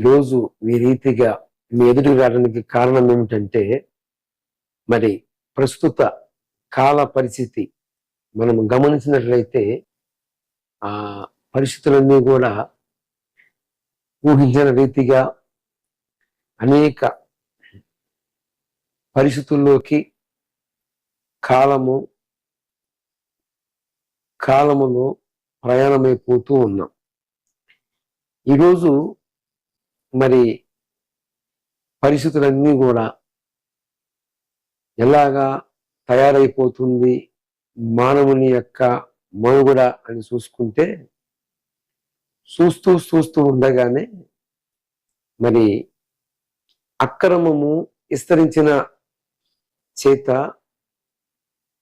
ఈరోజు ఈ రీతిగా మీ ఎదుటికి రావడానికి కారణం ఏమిటంటే మరి ప్రస్తుత కాల పరిస్థితి మనం గమనించినట్లయితే ఆ పరిస్థితులన్నీ కూడా ఊహించిన రీతిగా అనేక పరిస్థితుల్లోకి కాలము కాలములో ప్రయాణమైపోతూ ఉన్నాం. ఈరోజు మరి పరిస్థితులన్నీ కూడా ఎలాగా తయారైపోతుంది మానవుని యొక్క మనుగడ అని చూసుకుంటే చూస్తూ చూస్తూ ఉండగానే మరి అక్రమము విస్తరించిన చేత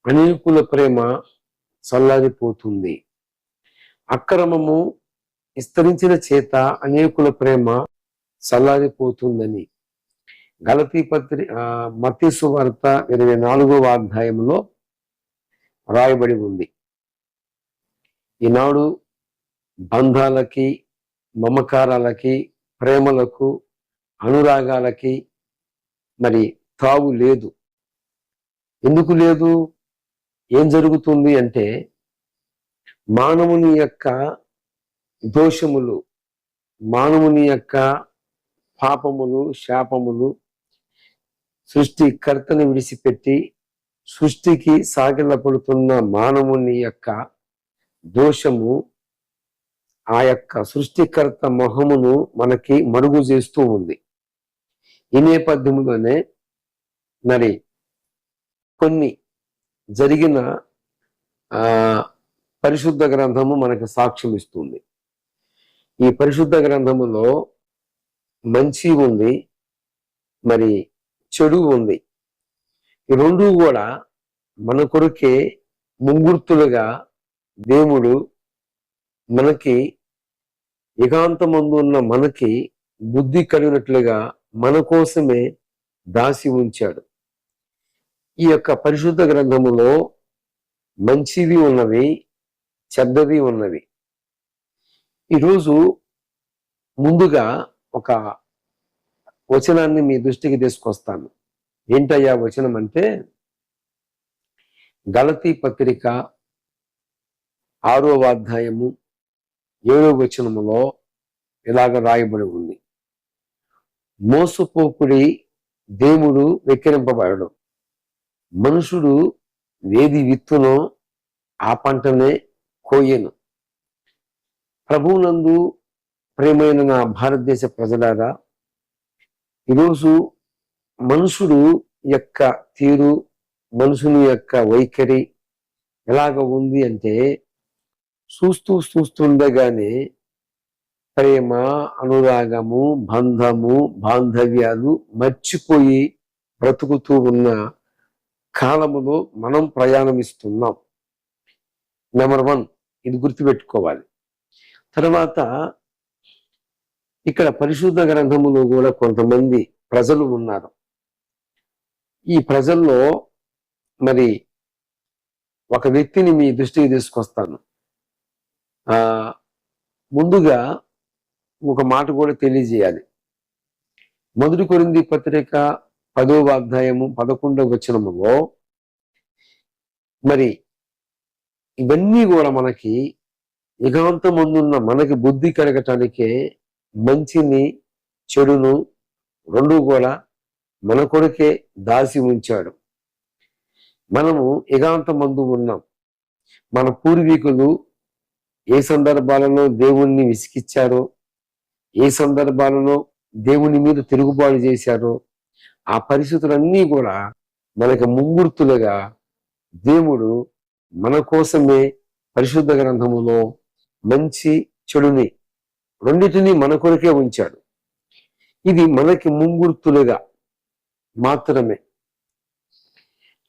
అనేకుల ప్రేమ చల్లారిపోతుంది. అక్రమము విస్తరించిన చేత అనేకుల ప్రేమ చల్లారిపోతుందని. గలతీ పత్రి మతీసు వార్త ఇరవై నాలుగవ అధ్యాయంలో రాయబడి ఉంది. ఈనాడు బంధాలకి మమకారాలకి ప్రేమలకు అనురాగాలకి మరి తావు లేదు. ఎందుకు లేదు? ఏం జరుగుతుంది అంటే మానవుని యొక్క దోషములు మానవుని యొక్క పాపములు శాపములు సృష్టికర్తను విడిచిపెట్టి సృష్టికి సాగిలపడుతున్న మానవుని యొక్క దోషము ఆ యొక్క సృష్టికర్త మొహమును మనకి మరుగు చేస్తూ ఉంది. ఈ నేపథ్యంలోనే మరి కొన్ని జరిగిన ఆ పరిశుద్ధ గ్రంథము మనకి సాక్ష్యం ఇస్తుంది ఈ పరిశుద్ధ గ్రంథములో మంచి ఉంది మరి చెడు ఉంది ఈ రెండు కూడా మన కొరకే ముంగుర్తులుగా దేవుడు మనకి ఏకాంతమందు ఉన్న మనకి బుద్ధి కలిగినట్లుగా మన కోసమే దాసి ఉంచాడు. ఈ యొక్క పరిశుద్ధ గ్రంథములో మంచివి ఉన్నవి చెడ్డవి ఉన్నవి. ఈరోజు ముందుగా ఒక వచనాన్ని మీ దృష్టికి తీసుకొస్తాను. ఏంటయ్యా వచనం అంటే గలతీ పత్రిక ఆరో అధ్యాయము ఏడో వచనములో ఇలాగ రాయబడి ఉంది. మోసపోకుడి దేవుడు వెక్కిరింపబడడం. మనుషుడు వేది విత్తునో ఆ పంటనే కోయను. ప్రభువునందు ప్రేమైన నా భారతదేశ ప్రజలారా ఈరోజు మనుషుడు యొక్క తీరు మనుషుని యొక్క వైఖరి ఎలాగ ఉంది అంటే చూస్తూ చూస్తుండగానే ప్రేమ అనురాగము బంధము బాంధవ్యాలు మర్చిపోయి బ్రతుకుతూ ఉన్న కాలములో మనం ప్రయాణమిస్తున్నాం. నెంబర్ వన్ ఇది గుర్తుపెట్టుకోవాలి. తర్వాత ఇక్కడ పరిశుద్ధ గ్రంథములో కూడా కొంతమంది ప్రజలు ఉన్నారు. ఈ ప్రజల్లో మరి ఒక వ్యక్తిని మీ దృష్టికి తీసుకొస్తాను. ఆ ముందుగా ఒక మాట కూడా తెలియజేయాలి. మొదటి కొరింది పత్రిక పదవ అధ్యాయము పదకొండవ వచనములో మరి ఇవన్నీ కూడా మనకి యుగాంతమందున్న మనకి బుద్ధి కలగటానికే మంచిని చెడును రెండు కూడా మన కొడుకే దాసి ఉంచాడు. మనము యుగాంతమందు ఉన్నాం. మన పూర్వీకులు ఏ సందర్భాలలో దేవుణ్ణి విసికిచ్చారో ఏ సందర్భాలలో దేవుని మీద తిరుగుబాటు చేశారో ఆ పరిస్థితులన్నీ కూడా మనకి ముంగుర్తులుగా దేవుడు మన కోసమే పరిశుద్ధ గ్రంథములో మంచి చెడుని రెండింటిని మన కొరకే ఉంచాడు. ఇది మనకి ముంగుర్తులుగా మాత్రమే.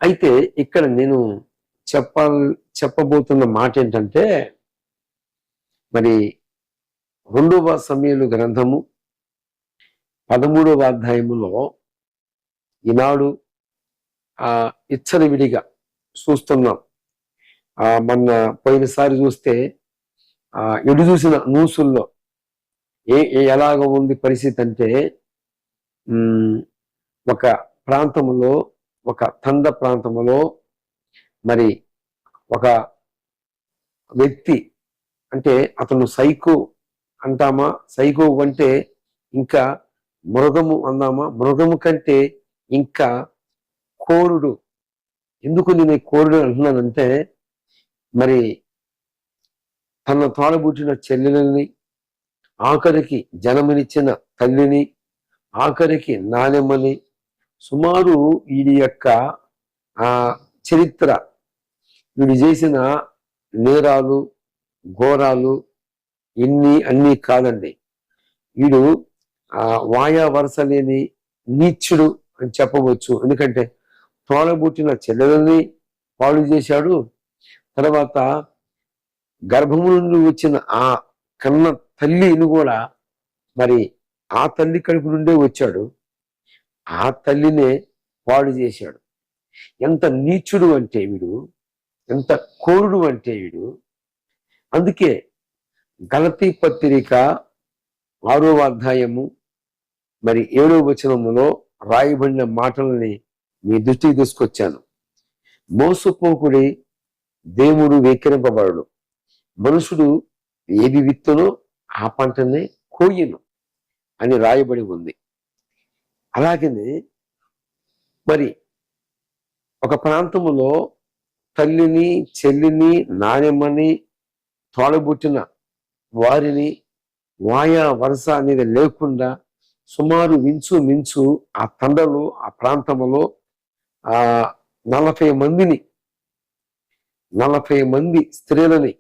అయితే ఇక్కడ నేను చెప్పాల చెప్పబోతున్న మాట ఏంటంటే మరి రెండవ సమయలు గ్రంథము పదమూడవ అధ్యాయములో ఈనాడు ఆ విడిగా చూస్తున్నాం. ఆ మొన్న పోయినసారి చూస్తే ఆ ఎడు చూసిన నూసుల్లో ఏ ఏ- ఎలాగ ఉంది పరిస్థితి అంటే ఒక ప్రాంతంలో ఒక తండ ప్రాంతంలో మరి ఒక వ్యక్తి అంటే అతను సైకో అంటామా? సైకో అంటే ఇంకా మృగము అందామా? మృగము కంటే ఇంకా కోరుడు. ఎందుకు నేను కోరుడు అంటున్నానంటే మరి తన తోడబుట్టిన చెల్లెలని ఆఖరికి జనమునిచ్చిన తల్లిని ఆఖరికి నానెమ్మని సుమారు వీడి యొక్క ఆ చరిత్ర. వీడు చేసిన నేరాలు ఘోరాలు ఇన్ని అన్నీ కాదండి. వీడు ఆ వాయా వరస లేని నీచుడు అని చెప్పవచ్చు. ఎందుకంటే తోడబుట్టిన చెల్లెలని పాడు చేశాడు. తర్వాత గర్భము నుండి వచ్చిన ఆ కన్న తల్లిని కూడా మరి ఆ తల్లి కడుపు నుండే వచ్చాడు. ఆ తల్లినే పాడు చేశాడు. ఎంత నీచుడు అంటే వీడు ఎంత కోరుడు అంటే వీడు. అందుకే గలతీ పత్రిక ఆరో అధ్యాయము మరి ఏడో వచనములో రాయబడిన మాటలని మీ దృష్టికి తీసుకొచ్చాను. మోసపోకుడి దేవుడు వెక్కిరింపబడడు. మనుషుడు ఏది విత్తనో ఆ పంటనే కోయిను అని రాయబడి ఉంది. అలాగనే మరి ఒక ప్రాంతములో తల్లిని చెల్లిని నాణ్యమని తోడబుట్టిన వారిని వాయా వరుస అనేది లేకుండా సుమారు మించు మించు ఆ తండలో ఆ ప్రాంతంలో ఆ నలభై మందిని నలభై మంది స్త్రీలని